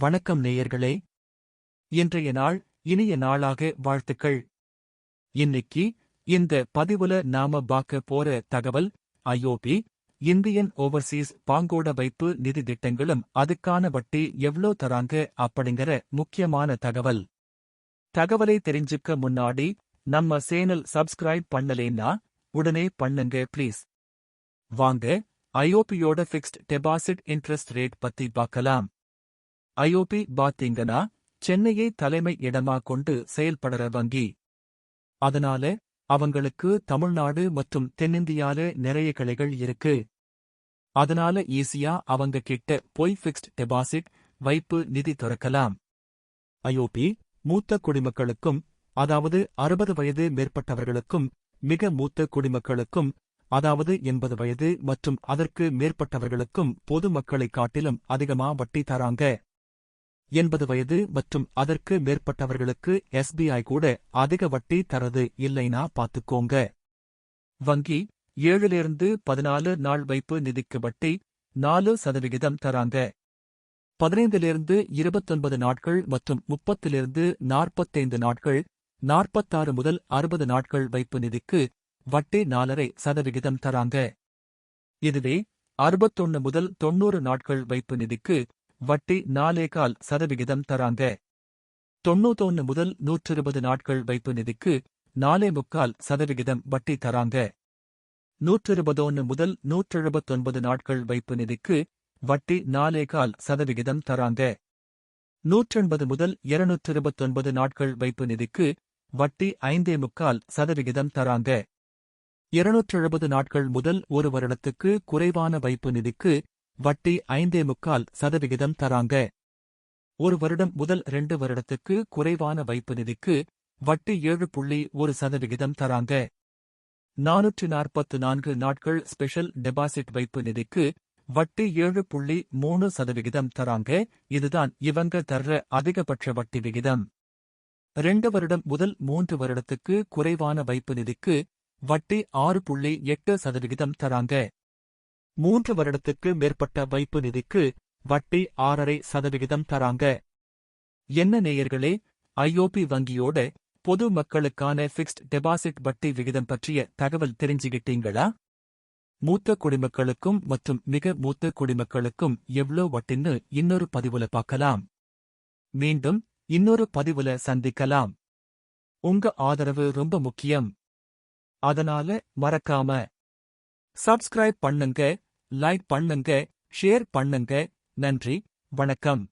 வணக்கம் நேயர்களே. இன்றைய நாள் இனிய நாளாக வாழ்த்துக்கள். இன்னைக்கு இந்த பதிவுல நாம பார்க்க போற தகவல் ஐஓபி இந்தியன் ஓவர்சீஸ் பாங்கோட வைப்பு நிதி திட்டங்களும் அதுக்கான வட்டி எவ்ளோ தராங்க அப்படிங்கிற முக்கியமான தகவல். தகவலை தெரிஞ்சுக்க முன்னாடி நம்ம சேனல் சப்ஸ்கிரைப் பண்ணலேன்னா உடனே பண்ணுங்க ப்ளீஸ். வாங்க ஐஓபியோட ஃபிக்ஸ்ட் டெபாசிட் இன்ட்ரெஸ்ட் ரேட் பத்தி பார்க்கலாம். ஐஓபி பாத்தீங்கன்னா சென்னையை தலைமை இடமா கொண்டு செயல்படுற வங்கி. அதனால அவங்களுக்கு தமிழ்நாடு மற்றும் தென்னிந்தியால நிறைய கிளைகள் இருக்கு. அதனால ஈஸியா அவங்க கிட்ட போய் ஃபிக்ஸ்ட் டெபாசிட் வைப்பு நிதி திறக்கலாம். ஐஓபி மூத்த குடிமக்களுக்கும் அதாவது அறுபது வயது மேற்பட்டவர்களுக்கும் மிக மூத்த குடிமக்களுக்கும் அதாவது எண்பது வயது மற்றும் அதற்கு மேற்பட்டவர்களுக்கும் பொதுமக்களைக் காட்டிலும் அதிகமா வட்டி தராங்க. எண்பது வயது மற்றும் அதற்கு மேற்பட்டவர்களுக்கு எஸ்பிஐ கூட அதிக வட்டி தரது இல்லைனா பார்த்துக்கோங்க. வங்கி ஏழிலிருந்து பதினாலு நாள் வைப்பு நிதிக்கு வட்டி நாலு சதவிகிதம் தராங்க. பதினைந்திலிருந்து இருபத்தொன்பது நாட்கள் மற்றும் முப்பத்திலிருந்து நாற்பத்தைந்து நாட்கள் நாற்பத்தாறு முதல் அறுபது நாட்கள் வைப்பு நிதிக்கு வட்டி நாலரை சதவிகிதம் தராங்க. இதுவே அறுபத்தொன்னு முதல் தொன்னூறு நாட்கள் வைப்பு நிதிக்கு வட்டி நாலேகால் சதவிகிதம் தராங்க. தொண்ணூத்தொன்னு முதல் நூற்றிருபது நாட்கள் வைப்பு நிதிக்கு நாலே முக்கால் சதவிகிதம் வட்டி தராங்க. நூற்றிருபதொன்னு முதல் நூற்றெழுபத்தொன்பது நாட்கள் வைப்பு நிதிக்கு வட்டி நாலேகால் சதவிகிதம் தராங்க. நூற்றெண்பது முதல் இருநூற்றிருபத்தொன்பது நாட்கள் வைப்பு நிதிக்கு வட்டி ஐந்தே முக்கால் சதவிகிதம் தராங்க. இருநூற்றெழுபது நாட்கள் முதல் ஒரு வருடத்துக்கு குறைவான வைப்பு நிதிக்கு வட்டி ஐந்தே முக்கால் சதவிகிதம் தராங்க. ஒரு வருடம் முதல் ரெண்டு வருடத்துக்கு குறைவான வைப்பு நிதிக்கு வட்டி ஏழு புள்ளி ஒரு சதவிகிதம் தராங்க. நானூற்று நாற்பத்து நான்கு நாட்கள் ஸ்பெஷல் டெபாசிட் வைப்பு நிதிக்கு வட்டி ஏழு புள்ளி மூணு சதவிகிதம் தராங்க. இதுதான் இவங்க தர்ற அதிகபட்ச வட்டி விகிதம். ரெண்டு வருடம் முதல் மூன்று வருடத்துக்கு குறைவான வைப்பு நிதிக்கு வட்டி ஆறு புள்ளி எட்டு சதவிகிதம் தராங்க. மூன்று வருடத்துக்கு மேற்பட்ட வைப்பு நிதிக்கு வட்டி ஆறரை சதவிகிதம் தராங்க. என்ன நேயர்களே ஐஓபி வங்கியோட பொது மக்களுக்கான ஃபிக்ஸ்ட் டெபாசிட் வட்டி விகிதம் பற்றிய தகவல் தெரிஞ்சுகிட்டீங்களா? மூத்த குடிமக்களுக்கும் மற்றும் மிக மூத்த குடிமக்களுக்கும் எவ்ளோ வட்டின்னு இன்னொரு பதிவுல பார்க்கலாம். மீண்டும் இன்னொரு பதிவுல சந்திக்கலாம். உங்க ஆதரவு ரொம்ப முக்கியம். அதனால மறக்காம சப்ஸ்கிரைப் பண்ணுங்க லைக் பண்ணுங்க ஷேர் பண்ணுங்க. நன்றி வணக்கம்.